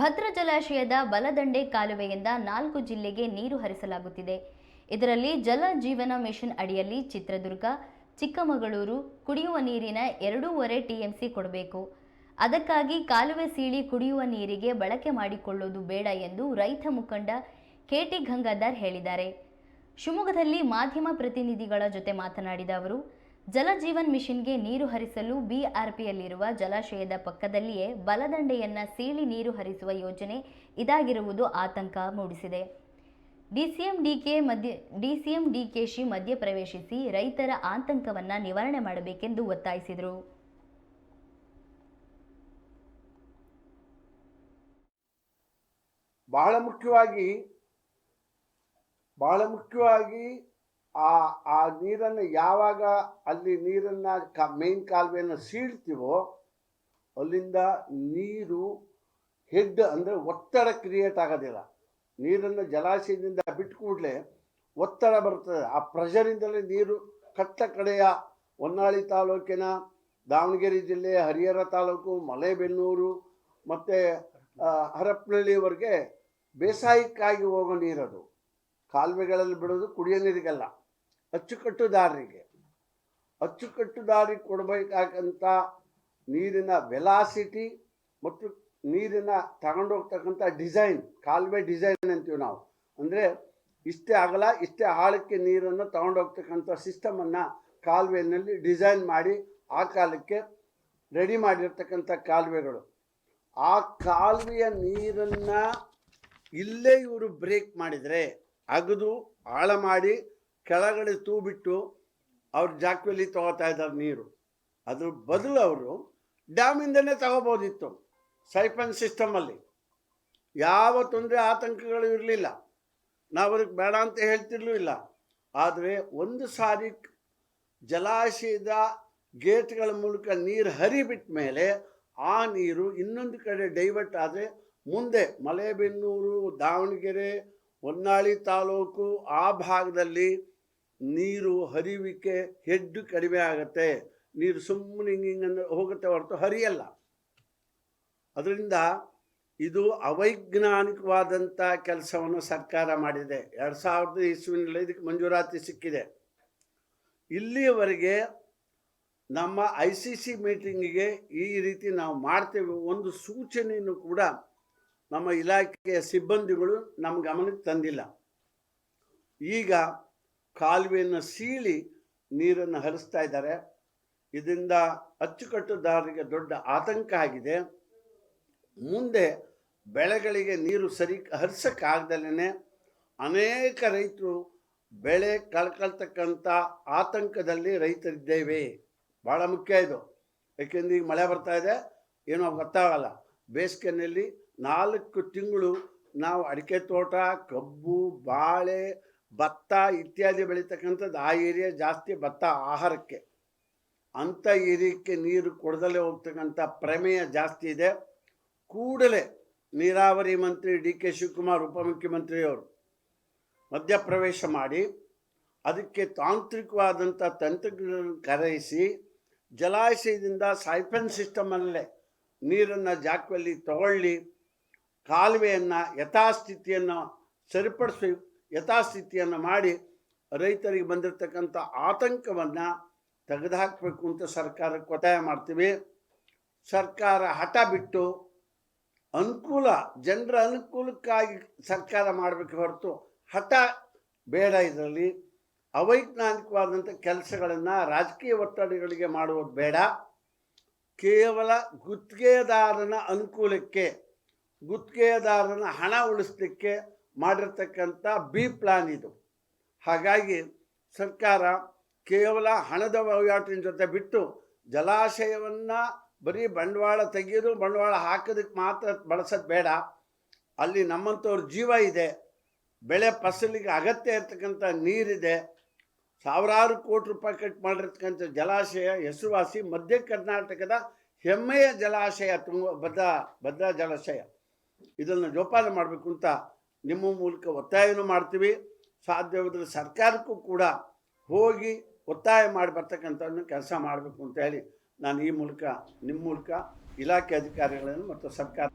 ಭದ್ರಾ ಜಲಾಶಯದ ಬಲದಂಡೆ ಕಾಲುವೆಯಿಂದ ನಾಲ್ಕು ಜಿಲ್ಲೆಗೆ ನೀರು ಹರಿಸಲಾಗುತ್ತಿದೆ. ಇದರಲ್ಲಿ ಜಲ ಜೀವನ ಮಿಷನ್ ಅಡಿಯಲ್ಲಿ ಚಿತ್ರದುರ್ಗ, ಚಿಕ್ಕಮಗಳೂರು ಕುಡಿಯುವ ನೀರಿನ ಎರಡೂವರೆ ಟಿಎಂಸಿ ಕೊಡಬೇಕು. ಅದಕ್ಕಾಗಿ ಕಾಲುವೆ ಸೀಳಿ ಕುಡಿಯುವ ನೀರಿಗೆ ಬಳಕೆ ಮಾಡಿಕೊಳ್ಳುವುದು ಬೇಡ ಎಂದು ರೈತ ಮುಖಂಡ ಕೆಟಿ ಗಂಗಾಧರ್ ಹೇಳಿದ್ದಾರೆ. ಶಿವಮೊಗ್ಗದಲ್ಲಿ ಮಾಧ್ಯಮ ಪ್ರತಿನಿಧಿಗಳ ಜೊತೆ ಮಾತನಾಡಿದ ಅವರು ಜಲಜೀವನ್ ಮಿಷನ್ಗೆ ನೀರು ಹರಿಸಲು ಬಿಆರ್ಪಿಯಲ್ಲಿರುವ ಜಲಾಶಯದ ಪಕ್ಕದಲ್ಲಿಯೇ ಬಲದಂಡೆಯನ್ನ ಸೀಳಿ ನೀರು ಹರಿಸುವ ಯೋಜನೆ ಇದಾಗಿರುವುದು ಆತಂಕ ಮೂಡಿಸಿದೆ. ಡಿಸಿಎಂ ಡಿಕೆ ಮಧ್ಯ, ಡಿಸಿಎಂ ಡಿಕೆಶಿ ಮಧ್ಯಪ್ರವೇಶಿಸಿ ರೈತರ ಆತಂಕವನ್ನು ನಿವಾರಣೆ ಮಾಡಬೇಕೆಂದು ಒತ್ತಾಯಿಸಿದರು. ಬಹಳ ಮುಖ್ಯವಾಗಿ ಬಹಳ ಮುಖ್ಯವಾಗಿ ಆ ಆ ನೀರನ್ನು ಯಾವಾಗ ಅಲ್ಲಿ ನೀರನ್ನು ಕ ಮೇನ್ ಕಾಲುವೆಯನ್ನು ಸೀಳ್ತೀವೋ ಅಲ್ಲಿಂದ ನೀರು ಹೆಡ್ ಅಂದರೆ ಒತ್ತಡ ಕ್ರಿಯೇಟ್ ಆಗೋದಿಲ್ಲ. ನೀರನ್ನು ಜಲಾಶಯದಿಂದ ಬಿಟ್ಟು ಕೂಡಲೇ ಒತ್ತಡ ಬರ್ತದೆ ಆ ಪ್ರೆಷರಿಂದಲೇ ನೀರು ಕಟ್ಟ ಕಡೆಯ ಹೊನ್ನಾಳಿ ತಾಲೂಕಿನ ದಾವಣಗೆರೆ ಜಿಲ್ಲೆ, ಹರಿಹರ ತಾಲೂಕು, ಮಲೆಬೆನ್ನೂರು ಮತ್ತು ಹರಪನಹಳ್ಳಿವರೆಗೆ ಬೇಸಾಯಕ್ಕಾಗಿ ಹೋಗೋ ನೀರದು. ಕಾಲುವೆಗಳಲ್ಲಿ ಬಿಡೋದು ಕುಡಿಯೋ ನೀರಿಗಲ್ಲ. ಅಚ್ಚುಕಟ್ಟುದಾರರಿಗೆ ಅಚ್ಚುಕಟ್ಟುದಾರಿಗೆ ಕೊಡಬೇಕಾಗಂಥ ನೀರಿನ ವೆಲಾಸಿಟಿ ಮತ್ತು ನೀರಿನ ತಗೊಂಡೋಗ್ತಕ್ಕಂಥ ಡಿಸೈನ್, ಕಾಲುವೆ ಡಿಸೈನ್ ಅಂತೀವಿ ನಾವು. ಅಂದರೆ ಇಷ್ಟೇ ಆಗಲ್ಲ ಇಷ್ಟೇ ಆಳಕ್ಕೆ ನೀರನ್ನು ತಗೊಂಡೋಗ್ತಕ್ಕಂಥ ಸಿಸ್ಟಮನ್ನು ಕಾಲುವೆಯಲ್ಲಿ ಡಿಸೈನ್ ಮಾಡಿ ಆ ಕಾಲಕ್ಕೆ ರೆಡಿ ಮಾಡಿರ್ತಕ್ಕಂಥ ಕಾಲುವೆಗಳು. ಆ ಕಾಲುವೆಯ ನೀರನ್ನು ಇಲ್ಲೇ ಇವರು ಬ್ರೇಕ್ ಮಾಡಿದರೆ ಅಗದು, ಆಳ ಮಾಡಿ ಕೆಳಗಡೆ ತೂಬಿಟ್ಟು ಅವ್ರ ಜಾಕ್ವೆಲ್ಲಿ ತಗೋತಾ ಇದ್ದಾರೆ ನೀರು. ಅದ್ರ ಬದಲು ಅವರು ಡ್ಯಾಮಿಂದನೇ ತಗೋಬೋದಿತ್ತು, ಸೈಪನ್ ಸಿಸ್ಟಮಲ್ಲಿ. ಯಾವ ತೊಂದರೆ ಆತಂಕಗಳು ಇರಲಿಲ್ಲ. ನಾವು ಅದಕ್ಕೆ ಬೇಡ ಅಂತ ಹೇಳ್ತಿರ್ಲೂ ಇಲ್ಲ. ಆದರೆ ಒಂದು ಸಾರಿ ಜಲಾಶಯದ ಗೇಟ್ಗಳ ಮೂಲಕ ನೀರು ಹರಿಬಿಟ್ಟ ಮೇಲೆ ಆ ನೀರು ಇನ್ನೊಂದು ಕಡೆ ಡೈವರ್ಟ್ ಆದರೆ ಮುಂದೆ ಮಲೆಬೆನ್ನೂರು, ದಾವಣಗೆರೆ, ಹೊನ್ನಾಳಿ ತಾಲೂಕು ಆ ಭಾಗದಲ್ಲಿ ನೀರು ಹರಿವಿಕೆ ಹೆಡ್ಡು ಕಡಿಮೆ ಆಗುತ್ತೆ. ನೀರು ಸುಮ್ಮನೆ ಹಿಂಗೆ ಹಿಂಗೆ ಹೋಗುತ್ತೆ ಹೊರತು ಹರಿಯಲ್ಲ. ಅದರಿಂದ ಇದು ಅವೈಜ್ಞಾನಿಕವಾದಂಥ ಕೆಲಸವನ್ನು ಸರ್ಕಾರ ಮಾಡಿದೆ. ಎರಡು ಸಾವಿರದ ಇಸ್ವಿನಲ್ಲಿ ಇದಕ್ಕೆ ಮಂಜೂರಾತಿ ಸಿಕ್ಕಿದೆ. ಇಲ್ಲಿಯವರೆಗೆ ನಮ್ಮ ಐ ಸಿ ಸಿ ಮೀಟಿಂಗಿಗೆ ಈ ರೀತಿ ನಾವು ಮಾಡ್ತೇವೆ ಒಂದು ಸೂಚನೆಯನ್ನು ಕೂಡ ನಮ್ಮ ಇಲಾಖೆಯ ಸಿಬ್ಬಂದಿಗಳು ನಮ್ಮ ಗಮನಕ್ಕೆ ತಂದಿಲ್ಲ. ಈಗ ಕಾಲುವೆಯನ್ನು ಸೀಳಿ ನೀರನ್ನು ಹರಿಸ್ತಾ ಇದ್ದಾರೆ. ಇದರಿಂದ ಅಚ್ಚುಕಟ್ಟುದಾರರಿಗೆ ದೊಡ್ಡ ಆತಂಕ ಆಗಿದೆ. ಮುಂದೆ ಬೆಳೆಗಳಿಗೆ ನೀರು ಸರಿ ಹರಿಸೋಕ್ಕಾಗ್ದಲೇ ಅನೇಕ ರೈತರು ಬೆಳೆ ಕಳ್ಕೊಳ್ತಕ್ಕಂಥ ಆತಂಕದಲ್ಲಿ ರೈತರಿದ್ದೇವೆ. ಭಾಳ ಮುಖ್ಯ ಇದು. ಯಾಕೆಂದ್ರೆ ಈಗ ಮಳೆ ಬರ್ತಾ ಇದೆ, ಏನೋ ಗೊತ್ತಾಗಲ್ಲ. ಬೇಸಿಗೆನಲ್ಲಿ ನಾಲ್ಕು ತಿಂಗಳು ನಾವು ಅಡಿಕೆ ತೋಟ, ಕಬ್ಬು, ಬಾಳೆ ಭತ್ತ ಇತ್ಯಾದಿ ಬೆಳೀತಕ್ಕಂಥದ್ದು ಆ ಏರಿಯಾ ಜಾಸ್ತಿ ಭತ್ತ ಆಹಾರಕ್ಕೆ. ಅಂಥ ಏರಿಯಕ್ಕೆ ನೀರು ಕೊಡದಲ್ಲೇ ಹೋಗ್ತಕ್ಕಂಥ ಪ್ರಮೇಯ ಜಾಸ್ತಿ ಇದೆ. ಕೂಡಲೇ ನೀರಾವರಿ ಮಂತ್ರಿ ಡಿ ಕೆ ಶಿವಕುಮಾರ್, ಉಪಮುಖ್ಯಮಂತ್ರಿಯವರು ಮಧ್ಯಪ್ರವೇಶ ಮಾಡಿ, ಅದಕ್ಕೆ ತಾಂತ್ರಿಕವಾದಂಥ ತಂತ್ರಜ್ಞರನ್ನು ಕರೆಯಿಸಿ ಜಲಾಶಯದಿಂದ ಸೈಫನ್ ಸಿಸ್ಟಮಲ್ಲೇ ನೀರನ್ನು ಜಾಕ್ವಲ್ಲಿ ತಗೊಳ್ಳಿ, ಕಾಲುವೆಯನ್ನು ಯಥಾಸ್ಥಿತಿಯನ್ನು ಸರಿಪಡಿಸಿ ಯಥಾಸ್ಥಿತಿಯನ್ನು ಮಾಡಿ ರೈತರಿಗೆ ಬಂದಿರತಕ್ಕಂಥ ಆತಂಕವನ್ನು ತೆಗೆದುಹಾಕಬೇಕು ಅಂತ ಸರ್ಕಾರಕ್ಕೆ ಒತ್ತಾಯ ಮಾಡ್ತೀವಿ. ಸರ್ಕಾರ ಹಠ ಬಿಟ್ಟು ಅನುಕೂಲ, ಜನರ ಅನುಕೂಲಕ್ಕಾಗಿ ಸರ್ಕಾರ ಮಾಡಬೇಕು ಹೊರತು ಹಠ ಬೇಡ ಇದರಲ್ಲಿ. ಅವೈಜ್ಞಾನಿಕವಾದಂಥ ಕೆಲಸಗಳನ್ನು ರಾಜಕೀಯ ಒತ್ತಡಗಳಿಗೆ ಮಾಡುವುದು ಬೇಡ. ಕೇವಲ ಗುತ್ತಿಗೆದಾರನ ಅನುಕೂಲಕ್ಕೆ, ಗುತ್ತಿಗೆದಾರನ ಹಣ ಉಳಿಸ್ಲಿಕ್ಕೆ ಮಾಡಿರ್ತಕ್ಕಂಥ ಬಿ ಪ್ಲಾನ್ ಇದು. ಹಾಗಾಗಿ ಸರ್ಕಾರ ಕೇವಲ ಹಣದ ವಹಿವಾಟಿನ ಜೊತೆ ಬಿಟ್ಟು ಜಲಾಶಯವನ್ನು ಬರೀ ಬಂಡವಾಳ ತೆಗೆಯೋದು ಬಂಡವಾಳ ಹಾಕೋದಕ್ಕೆ ಮಾತ್ರ ಬಳಸೋದು ಬೇಡ. ಅಲ್ಲಿ ನಮ್ಮಂಥವ್ರ ಜೀವ ಇದೆ. ಬೆಳೆ ಫಸಲಿಗೆ ಅಗತ್ಯ ಇರ್ತಕ್ಕಂಥ ನೀರಿದೆ. ಸಾವಿರಾರು ಕೋಟಿ ರೂಪಾಯಿ ಕಟ್ ಮಾಡಿರ್ತಕ್ಕಂಥ ಜಲಾಶಯ, ಹೆಸರುವಾಸಿ ಮಧ್ಯ ಕರ್ನಾಟಕದ ಹೆಮ್ಮೆಯ ಜಲಾಶಯ ತುಂಗ ಭದ್ರಾ ಭದ್ರಾ ಜಲಾಶಯ. ಇದನ್ನು ಜೋಪಾನ ಮಾಡಬೇಕು ಅಂತ ನಿಮ್ಮ ಮೂಲಕ ಒತ್ತಾಯನೂ ಮಾಡ್ತೀವಿ. ಸಾಧ್ಯವಾದರೆ ಸರ್ಕಾರಕ್ಕೂ ಕೂಡ ಹೋಗಿ ಒತ್ತಾಯ ಮಾಡಿ ಬರ್ತಕ್ಕಂಥದ್ದನ್ನು ಕೆಲಸ ಮಾಡಬೇಕು ಅಂತ ಹೇಳಿ ನಾನು ಈ ಮೂಲಕ, ನಿಮ್ಮ ಮೂಲಕ ಇಲಾಖೆ ಅಧಿಕಾರಿಗಳನ್ನು ಮತ್ತು ಸರ್ಕಾರ